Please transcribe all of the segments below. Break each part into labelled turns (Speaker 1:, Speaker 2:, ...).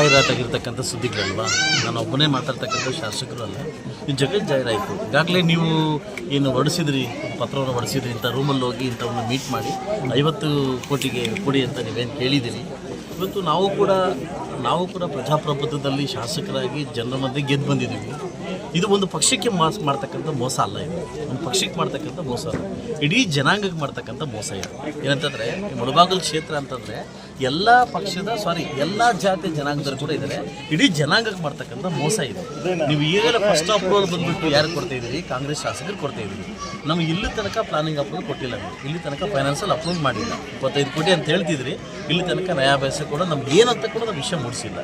Speaker 1: ಜಾಹೀರಾತಾಗಿರ್ತಕ್ಕಂಥ ಸುದ್ದಿಗಳಲ್ವಾ? ನಾನು ಒಬ್ಬನೇ ಮಾತಾಡ್ತಕ್ಕಂಥ ಶಾಸಕರು ಅಲ್ಲ. ಇದು ಜಗತ್ ಜಾಹೀರಾಯಿತು. ಈಗಾಗಲೇ ನೀವು ಏನು ಹೊಡಿಸಿದ್ರಿ ಪತ್ರವನ್ನು ಹೊಡಿಸಿದ್ರಿ, ಇಂಥ ರೂಮಲ್ಲಿ ಹೋಗಿ ಇಂಥವನ್ನು ಮೀಟ್ ಮಾಡಿ, ಐವತ್ತು ಕೋಟಿಗೆ ಕೊಡಿ ಅಂತ ನೀವೇನು ಕೇಳಿದ್ದೀರಿ ಇವತ್ತು ನಾವು ಕೂಡ ನಾವು ಕೂಡ ಪ್ರಜಾಪ್ರಭುತ್ವದಲ್ಲಿ ಶಾಸಕರಾಗಿ ಜನರ ಮಧ್ಯೆ ಗೆದ್ದು ಬಂದಿದ್ದೀವಿ. ಇದು ಒಂದು ಪಕ್ಷಕ್ಕೆ ಮಾಸ್ ಮಾಡ್ತಕ್ಕಂಥ ಮೋಸ ಅಲ್ಲ ಇದು. ಒಂದು ಪಕ್ಷಕ್ಕೆ ಮಾಡ್ತಕ್ಕಂಥ ಮೋಸ ಅಲ್ಲ ಇಡೀ ಜನಾಂಗಕ್ಕೆ ಮಾಡ್ತಕ್ಕಂಥ ಮೋಸ ಇದು. ಏನಂತಂದರೆ ಮುಳಬಾಗಲ್ ಕ್ಷೇತ್ರ ಅಂತಂದರೆ ಎಲ್ಲ ಪಕ್ಷದ ಸಾರಿ ಎಲ್ಲ ಜಾತಿ ಜನಾಂಗದವರು ಕೂಡ ಇದ್ದಾರೆ. ಇಡೀ ಜನಾಂಗಕ್ಕೆ ಮಾಡ್ತಕ್ಕಂಥ ಮೋಸ ಇದು. ನೀವು ಈಗಲೇ ಫಸ್ಟ್ ಅಪ್ರೂವಲ್ ಬಂದುಬಿಟ್ಟು ಯಾರು ಕೊಡ್ತಾ ಇದ್ದೀರಿ? ಕಾಂಗ್ರೆಸ್ ಶಾಸಕರು ಕೊಡ್ತಾ ಇದ್ದೀರಿ. ನಮ್ಗೆ ಇಲ್ಲಿ ತನಕ ಪ್ಲಾನಿಂಗ್ ಅಪ್ರೂವಲ್ ಕೊಟ್ಟಿಲ್ಲ ಇಲ್ಲಿ ತನಕ ಫೈನಾನ್ಸಲ್ಲಿ ಅಪ್ರೂವ್ ಮಾಡಿಲ್ಲ. ಇಪ್ಪತ್ತೈದು ಕೋಟಿ ಅಂತ ಹೇಳ್ತಿದ್ರಿ. ಇಲ್ಲಿ ತನಕ ನ್ಯಾಯಾಭ್ಯಾಸ ಕೂಡ ನಮ್ಗೆ ಏನಂತ ಕೂಡ ನಮ್ಮ ವಿಷಯ ಮೂಡಿಸಿಲ್ಲ.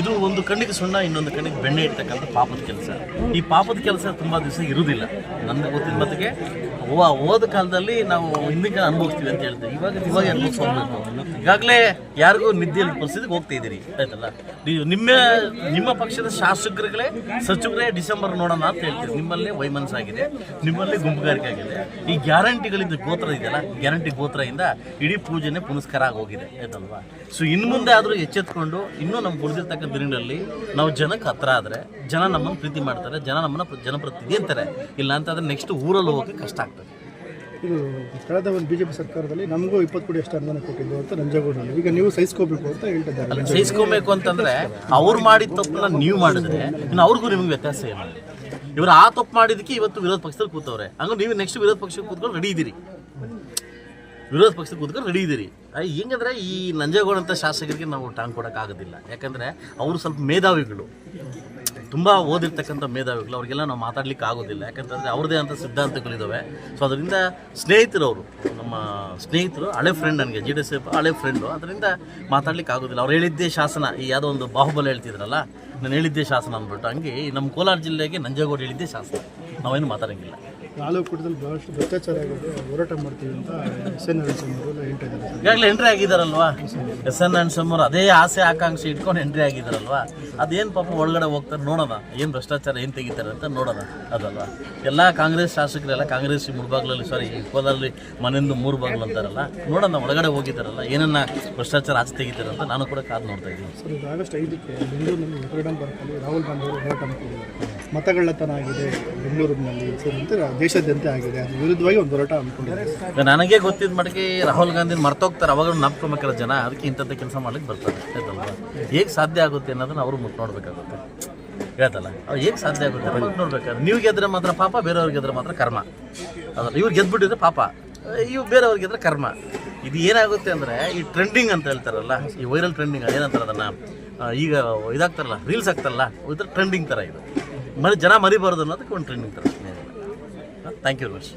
Speaker 1: ಇದು ಒಂದು ಕಣ್ಣಿಗೆ ಸುಣ್ಣ, ಇನ್ನೊಂದು ಕಣ್ಣಿಗೆ ಬೆಣ್ಣೆ ಇರ್ತಕ್ಕಂಥ ಪಾಪದ ಕೆಲಸ. ಈ ಪಾಪದ ಕೆಲಸ ತುಂಬ ದಿವಸ ಇರುವುದಿಲ್ಲ ನನಗೆ ಗೊತ್ತಿನ ಓ ಓದ ಕಾಲದಲ್ಲಿ ನಾವು ಹಿಂದಿನ ಅನುಭವಿಸ್ತೀವಿ ಅಂತ ಹೇಳ್ತೀವಿ ಇವಾಗ ಇವಾಗ ಅನುಭವಿಸ್ಕೋಬೇಕು ಈಗಾಗಲೇ ಯಾರಿಗೂ ನಿದ್ದೆಯಲ್ಲಿ ಪರಿಸ್ಥಿತಿಗೆ ಹೋಗ್ತಾ ಇದ್ದೀರಿ. ಆಯ್ತಲ್ಲ? ನೀವು ನಿಮ್ಮ ನಿಮ್ಮ ಪಕ್ಷದ ಶಾಸಕರುಗಳೇ, ಸಚಿವರೇ ಡಿಸೆಂಬರ್ ನೋಡೋಣ ಅಂತ ಹೇಳ್ತೀರಿ. ನಿಮ್ಮಲ್ಲೇ ವೈಮನಸ್ಸಾಗಿದೆ ನಿಮ್ಮಲ್ಲೇ ಗುಂಪುಗಾರಿಕೆ ಆಗಿದೆ. ಈ ಗ್ಯಾರಂಟಿಗಳಿಂದ ಗೋತ್ರ ಇದೆಯಲ್ಲ, ಗ್ಯಾರಂಟಿ ಗೋತ್ರದಿಂದ ಇಡೀ ಪೂಜೆನೇ ಪುನಸ್ಕಾರ ಆಗೋಗಿದೆ. ಆಯ್ತಲ್ವಾ? ಸೊ ಇನ್ನು ಮುಂದೆ ಆದರೂ ಎಚ್ಚೆತ್ಕೊಂಡು, ಇನ್ನೂ ನಮ್ಗೆ ಉಳಿದಿರ್ತಕ್ಕಂಥ ದಿನಗಳಲ್ಲಿ ನಾವು ಜನಕ್ಕೆ ಹತ್ರ ಆದರೆ ಜನ ನಮ್ಮನ್ನು ಪ್ರೀತಿ ಮಾಡ್ತಾರೆ ಜನ ನಮ್ಮನ್ನು ಪ್ರ- ಜನಪ್ರತಿನಿಧಿ ಅಂತಾರೆ. ಇಲ್ಲ ಅಂತಂದ್ರೆ ನೆಕ್ಸ್ಟ್ ಊರಲ್ಲಿ ಹೋಗೋಕೆ ಕಷ್ಟ ಆಗ್ತದೆ.
Speaker 2: ಇದು ಕಳೆದ ಒಂದು ಬಿಜೆಪಿ ಸರ್ಕಾರದಲ್ಲಿ ನಮಗೂ ಇಪ್ಪತ್ತು ಕೋಟಿ ಅಷ್ಟು ಅನುದಾನ ಕೊಟ್ಟಿದ್ದು ಅಂತ ನಂಜೇಗೌಡರಲ್ಲಿ ಈಗ ನೀವು ಸಹಿಸ್ಕೋಬೇಕು ಅಂತ ಹೇಳ್ತಿದ್ದಾರೆ
Speaker 1: ಅಲ್ಲಿ ಸಹಿಸ್ಕೋಬೇಕು ಅಂತಂದ್ರೆ ಅವ್ರು ಮಾಡಿದ ತಪ್ಪನ್ನ ನೀವು ಮಾಡಿದ್ರೆ ಇನ್ನು ಅವ್ರಿಗೂ ನಿಮಗೆ ವ್ಯತ್ಯಾಸ ಏನು ಇವರು ಆ ತಪ್ಪು ಮಾಡಿದಕ್ಕೆ ಇವತ್ತು ವಿರೋಧ ಪಕ್ಷದಲ್ಲಿ ಕೂತವ್ರೆ. ಹಂಗ ನೀವು ನೆಕ್ಸ್ಟ್ ವಿರೋಧ ಪಕ್ಷಕ್ಕೆ ಕೂತ್ಕೊಂಡು ರೆಡಿ ಇದ್ದೀರಿ ವಿರೋಧ ಪಕ್ಷಕ್ಕೆ ಕೂತ್ಕೊಂಡು ರೆಡಿ ಇದ್ದೀರಿ. ಹೆಂಗಂದ್ರೆ ಈ ನಂಜೇಗೌಡ ಅಂತ ಶಾಸಕರಿಗೆ ನಾವು ಟಾಂಗ್ ಕೊಡೋಕ್ಕಾಗೋದಿಲ್ಲ ಯಾಕಂದ್ರೆ ಅವರು ಸ್ವಲ್ಪ ಮೇಧಾವಿಗಳು. ತುಂಬ ಓದಿರ್ತಕ್ಕಂಥ ಮೇಧಾವಿಗಳು. ಅವರಿಗೆಲ್ಲ ನಾವು ಮಾತಾಡ್ಲಿಕ್ಕೆ ಆಗೋದಿಲ್ಲ. ಯಾಕಂತಂದರೆ ಅವ್ರದ್ದೇ ಅಂತ ಸಿದ್ಧಾಂತಗಳಿದ್ದಾವೆ ಸೊ ಅದರಿಂದ ಸ್ನೇಹಿತರು ಅವರು ನಮ್ಮ ಸ್ನೇಹಿತರು, ಹಳೆ ಫ್ರೆಂಡ್ ನನಗೆ ಜಿ ಡಿ ಎಸ್ ಎಫ್ ಹಳೆ ಫ್ರೆಂಡು ಅದರಿಂದ ಮಾತಾಡ್ಲಿಕ್ಕೆ ಆಗೋದಿಲ್ಲ. ಅವ್ರು ಹೇಳಿದ್ದೇ ಶಾಸನ. ಈ ಯಾವುದೋ ಒಂದು ಬಾಹುಬಲ ಹೇಳ್ತಿದ್ರಲ್ಲ, ನಾನು ಹೇಳಿದ್ದೇ ಶಾಸನ ಅಂದ್ಬಿಟ್ಟು ಹಂಗೆ ನಮ್ಮ ಕೋಲಾರ ಜಿಲ್ಲೆಗೆ ನಂಜೇಗೌಡ ಹೇಳಿದ್ದೇ ಶಾಸನ. ನಾವೇನು ಮಾತಾಡೋಂಗಿಲ್ಲ.
Speaker 2: ನಾಲ್ಕು ಕೂಟದಲ್ಲಿ ಬಹಳಷ್ಟು ಭ್ರಷ್ಟಾಚಾರ ಆಗಿದೆ. ಹೋರಾಟ ಮಾಡ್ತೀವಿ ಅಂತ ಎಸ್ ಎನ್ ಎಲ್ಲ ಹೇಳ್ತಾ ಇದ್ದಾರೆ ಸರ್.
Speaker 1: ಈಗಾಗಲೇ ಎಂಟ್ರಿ ಆಗಿದಾರಲ್ವಾ ಎಸ್ ಎನ್ ನರಸಿಂಹರು ಅದೇ ಆಸೆ ಆಕಾಂಕ್ಷೆ ಇಟ್ಕೊಂಡು ಎಂಟ್ರಿ ಆಗಿದಾರಲ್ವಾ ಅದೇನು ಪಾಪ ಒಳಗಡೆ ಹೋಗ್ತಾರೆ ನೋಡೋಣ. ಏನು ಭ್ರಷ್ಟಾಚಾರ ಏನು ತೆಗಿತಾರೆ ಅಂತ ನೋಡೋಣ. ಅದಲ್ವಾ? ಎಲ್ಲ ಕಾಂಗ್ರೆಸ್ ಶಾಸಕರೆಲ್ಲ ಕಾಂಗ್ರೆಸ್ ಮುಳ್ಬಾಗ್ಲಲ್ಲಿ ಸಾರಿ ಕೋಲಲ್ಲಿ ಮನೆಯಿಂದ ಮೂರು ಬಾಗ್ಲು ಅಂತಾರಲ್ಲ ನೋಡೋಣ ಒಳಗಡೆ ಹೋಗಿದ್ದಾರಲ್ಲ ಏನನ್ನ ಭ್ರಷ್ಟಾಚಾರ ಆಚೆ ತೆಗಿತಾರೆ ಅಂತ ನಾನು ಕೂಡ ಕಾದು ನೋಡ್ತಾ ಇದ್ದೀನಿ.
Speaker 2: ಸರ್ ಆಗಸ್ಟ್ ಐದಕ್ಕೆ ಬೆಂಗಳೂರಿನಲ್ಲಿ ಹೊರಗಡೆ ರಾಹುಲ್ ಗಾಂಧಿ ಅವರು ಹೋರಾಟ ಮಾಡ್ತಿದ್ದಾರೆ. ಮತಗಳ್ಳತನ ಆಗಿದೆ ಬೆಂಗಳೂರಿನಲ್ಲಿ ಸೇರಿದಂತೆ ದೇಶಾದ್ಯಂತ ಆಗಿದೆ. ಅದ್ರ ವಿರುದ್ಧವಾಗಿ ಒಂದು ಹೋರಾಟ
Speaker 1: ಅನ್ಕೊಂಡಿದ್ದಾರೆ ನನಗೆ ಗೊತ್ತಿದ್ದ ಮಟ್ಟಿಗೆ ರಾಹುಲ್ ಗಾಂಧಿ ಮರ್ತೋಗ್ತಾರೆ. ಅವಾಗ ನಂಬ್ಕೊಬೇಕಾರೆ ಜನ ಅದಕ್ಕೆ ಇಂಥದ್ದು ಕೆಲಸ ಮಾಡ್ಲಿಕ್ಕೆ ಬರ್ತಾರೆ. ಆಯ್ತಲ್ವಾ ಹೇಗೆ ಸಾಧ್ಯ ಆಗುತ್ತೆ ಅನ್ನೋದನ್ನ ಅವರು ಮುಟ್ ನೋಡ್ಬೇಕಾಗುತ್ತೆ. ಹೇಳ್ತಲ್ಲ ಅವ್ರು ಹೇಗೆ ಸಾಧ್ಯ ಆಗುತ್ತೆ ಮುಟ್ಟು ನೋಡ್ಬೇಕಾದ್ರೆ ನೀವು ಗೆದ್ರೆ ಮಾತ್ರ ಪಾಪ ಬೇರೆಯವ್ರಿಗೆ ಗೆದ್ರೆ ಮಾತ್ರ ಕರ್ಮ. ಅದಲ್ಲ ಇವ್ರು ಗೆದ್ಬಿಟ್ಟಿದ್ರೆ ಪಾಪ. ಇವು ಬೇರೆಯವ್ರಿಗೆ ಗೆದ್ರೆ ಕರ್ಮ. ಇದು ಏನಾಗುತ್ತೆ ಅಂದರೆ ಈ ಟ್ರೆಂಡಿಂಗ್ ಅಂತ ಹೇಳ್ತಾರಲ್ಲ, ಈ ವೈರಲ್ ಟ್ರೆಂಡಿಂಗ್ ಏನಂತಾರೆ ಅದನ್ನು ಈಗ ಇದಾಗ್ತಾರಲ್ಲ ರೀಲ್ಸ್ ಆಗ್ತಾರಲ್ಲ, ಇದ್ರ ಟ್ರೆಂಡಿಂಗ್ ಥರ ಇದು. ಮರಿ ಜನ ಮರಿಬಾರ್ದು ಅನ್ನೋದಕ್ಕೆ ಒಂದು ಟ್ರೈನಿಂಗ್ ಥರ ಥ್ಯಾಂಕ್ ಯು ವೆರಿ ಮಚ್